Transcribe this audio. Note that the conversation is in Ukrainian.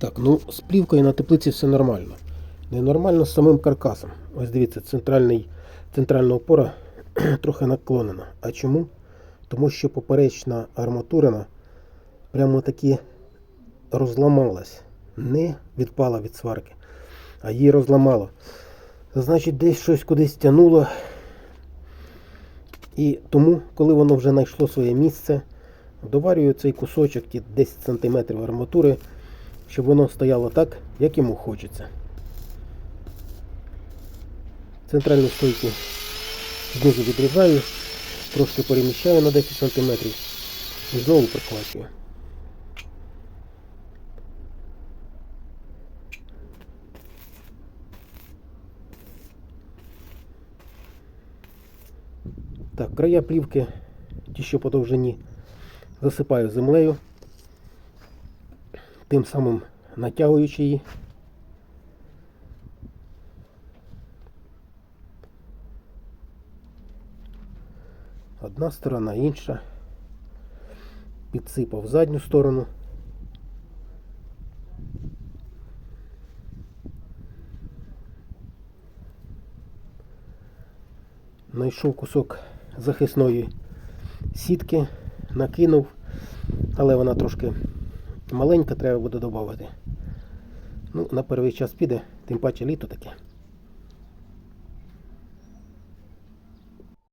Так, ну з плівкою на теплиці все нормально. Ненормально з самим каркасом. Ось дивіться, центральний, центральна опора трохи наклонена. А чому? Тому що поперечна арматурина прямо таки розламалась. Не відпала від сварки, а її розламало. Значить, десь щось кудись тянуло. І тому, коли воно вже знайшло своє місце, доварюю цей кусочок, ті 10 см арматури, щоб воно стояло так, як йому хочеться. Центральну стойку знизу відрізаю, трошки переміщаю на 10 см і знову прихвачую. Так, края плівки, ті, що по довжині, засипаю землею, тим самим натягуючи її. Одна сторона, інша. Підсипав задню сторону. Знайшов кусок захисної сітки, накинув, але вона трошки маленька, треба буде додати. Ну, на перший час піде, тим паче літо таке.